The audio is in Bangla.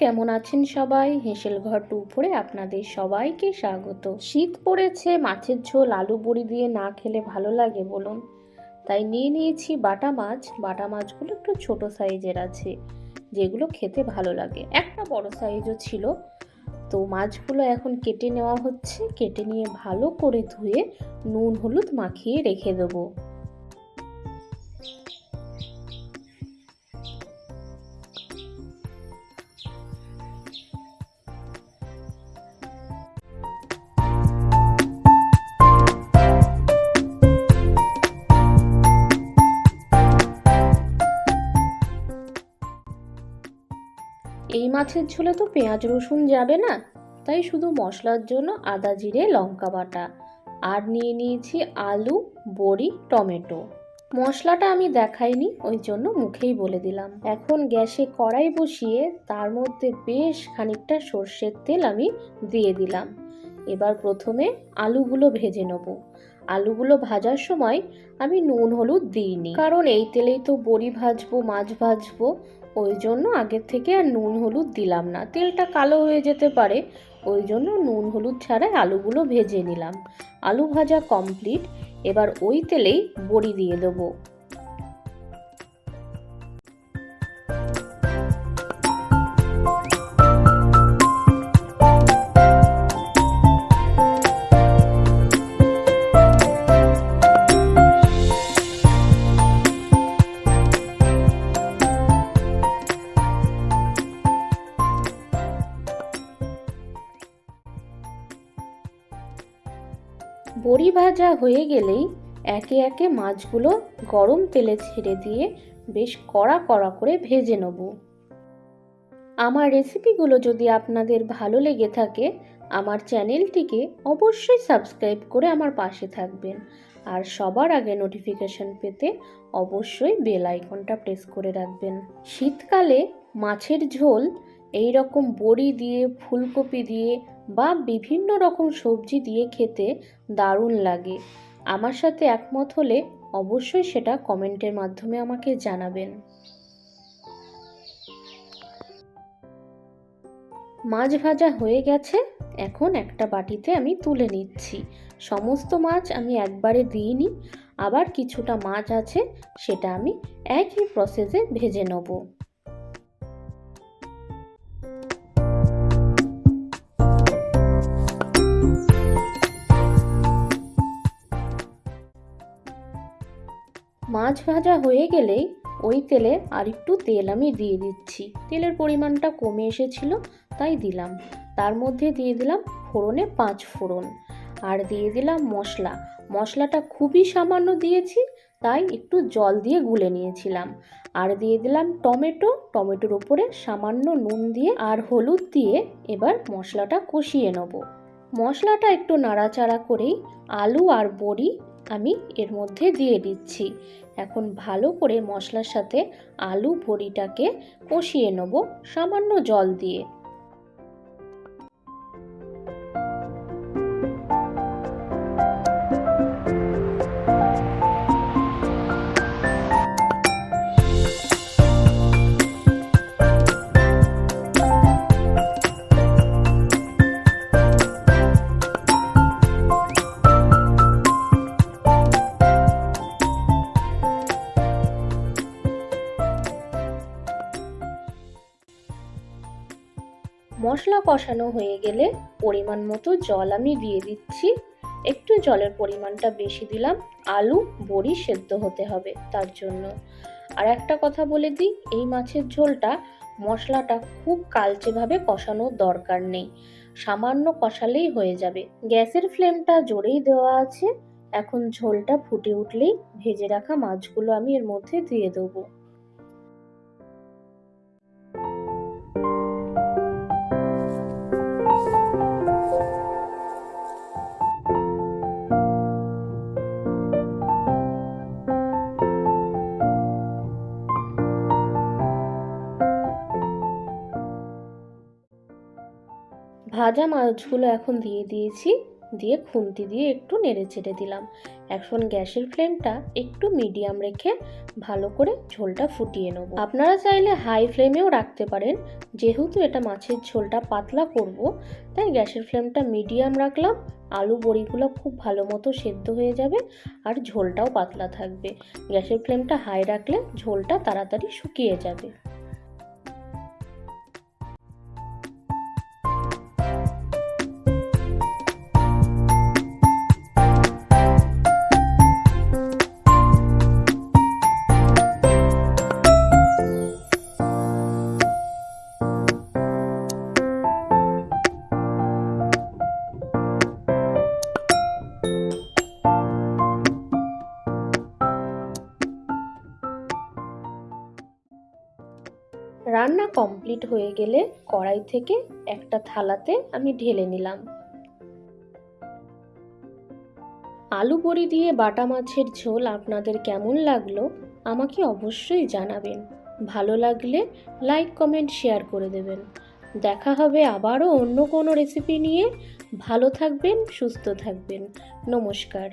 কেমন আছেন সবাই? হেসেল ঘর টু ফোরে আপনাদের সবাইকে স্বাগত। শীত পড়েছে, মাছের ঝোল, আলু বড়ি দিয়ে না খেলে ভালো লাগে বলুন। তাই নিয়ে নিয়েছি বাটা মাছ। বাটা মাছগুলো একটু ছোট সাইজের আছে, যেগুলো খেতে ভালো লাগে। একটা বড় সাইজও ছিল। তো মাছগুলো এখন কেটে নেওয়া হচ্ছে। কেটে নিয়ে ভালো করে ধুয়ে নুন, হলুদ মাখিয়ে রেখে দেবো। মাছের ঝোলে তো পেঁয়াজ, রসুন যাবে না। তাই শুধু মশলার জন্য আদা, জিরে, লঙ্কা বাটা। আর নিয়ে নিয়েছি আলু, বড়ি, টমেটো। মশলাটা আমি দেখাইনি, ওই জন্য মুখেই বলে দিলাম। এখন গ্যাসে কড়াই বসিয়ে তার মধ্যে বেশ খানিকটা সর্ষের তেল আমি দিয়ে দিলাম। এবার প্রথমে আলুগুলো ভেজে নেব। আলুগুলো ভাজার সময় আমি নুন, হলুদ দিইনি। কারণ এই তেলেই তো বড়ি ভাজবো, মাছ ভাজবো। ওই জন্য আগের থেকে আর নুন হলুদ দিলাম না। তেলটা কালো হয়ে যেতে পারে, ওই জন্য নুন হলুদ ছাড়াই আলুগুলো ভেজে নিলাম। আলু ভাজা কমপ্লিট এবার ওই তেলেই বড়ি দিয়ে দেবো। বড়ি ভাজা হয়ে গেলেই একে একে মাছগুলো গরম তেলে ছেড়ে দিয়ে বেশ কড়া কড়া করে ভেজে নেব। আমার রেসিপিগুলো যদি আপনাদের ভালো লেগে থাকে, আমার চ্যানেলটিকে অবশ্যই সাবস্ক্রাইব করে আমার পাশে থাকবেন। আর সবার আগে নোটিফিকেশন পেতে অবশ্যই বেল আইকনটা প্রেস করে রাখবেন। শীতকালে মাছের ঝোল এই রকম বড়ি দিয়ে, ফুলকপি দিয়ে বা বিভিন্ন রকম সবজি দিয়ে খেতে দারুণ লাগে। আমার সাথে একমত হলে অবশ্যই সেটা কমেন্টের মাধ্যমে আমাকে জানাবেন। মাছ ভাজা হয়ে গেছে, এখন একটা বাটিতে আমি তুলে নিচ্ছি। সমস্ত মাছ আমি একবারে দিইনি আবার কিছুটা মাছ আছে, সেটা আমি একই প্রসেসে ভেজে নেব। মাছ ভাজা হয়ে গেলেই ওই তেলে আর একটু তেল আমি দিয়ে দিচ্ছি। তেলের পরিমাণটা কমে এসেছিল, তাই দিলাম। তার মধ্যে দিয়ে দিলাম ফোড়নে পাঁচ ফোড়ন। আর দিয়ে দিলাম মশলা। মশলাটা খুবই সামান্য দিয়েছি, তাই একটু জল দিয়ে গুলে নিয়েছিলাম। আর দিয়ে দিলাম টমেটো। টমেটোর উপরে সামান্য নুন দিয়ে আর হলুদ দিয়ে এবার মশলাটা কষিয়ে নেব। মশলাটা একটু নাড়াচাড়া করেই আলু আর বড়ি আমি এর মধ্যে দিয়ে দিচ্ছি। এখন ভালো করে মশলার সাথে আলু বড়িটাকে কষিয়ে নেব সামান্য জল দিয়ে। মশলা কষানো হয়ে গেলে পরিমাণ মতো জল আমি দিয়ে দিচ্ছি। একটু জলের পরিমাণটা বেশি দিলাম। আলু, বড়ি সেদ্ধ হতে হবে তার জন্য। আর একটা কথা বলে দিই, এই মাছের ঝোলটা মশলাটা খুব কালচেভাবে কষানোর দরকার নেই। সামান্য কষালেই হয়ে যাবে। গ্যাসের ফ্লেমটা জোরেই দেওয়া আছে। এখন ঝোলটা ফুটে উঠলেই ভেজে রাখা মাছগুলো আমি এর মধ্যে দিয়ে দেবো। ভাজা মাছগুলো এখন দিয়ে দিয়েছি। দিয়ে খুন্তি দিয়ে একটু নেড়ে চেড়ে দিলাম। এখন গ্যাসের ফ্লেমটা একটু মিডিয়াম রেখে ভালো করে ঝোলটা ফুটিয়ে নেব। আপনারা চাইলে হাই ফ্লেমেও রাখতে পারেন। যেহেতু এটা মাছের ঝোলটা পাতলা করব, তাই গ্যাসের ফ্লেমটা মিডিয়াম রাখলাম। আলু বড়িগুলো খুব ভালো মতো সেদ্ধ হয়ে যাবে আর ঝোলটাও পাতলা থাকবে। গ্যাসের ফ্লেমটা হাই রাখলে ঝোলটা তাড়াতাড়ি শুকিয়ে যাবে। রান্না কমপ্লিট হয়ে গেলে কড়াই থেকে একটা থালাতে আমি ঢেলে নিলাম। আলু বড়ি দিয়ে বাটা মাছের ঝোল আপনাদের কেমন লাগল আমাকে অবশ্যই জানাবেন। ভালো লাগলে লাইক, কমেন্ট, শেয়ার করে দেবেন। দেখা হবে আবারও অন্য কোনো রেসিপি নিয়ে। ভালো থাকবেন, সুস্থ থাকবেন। নমস্কার।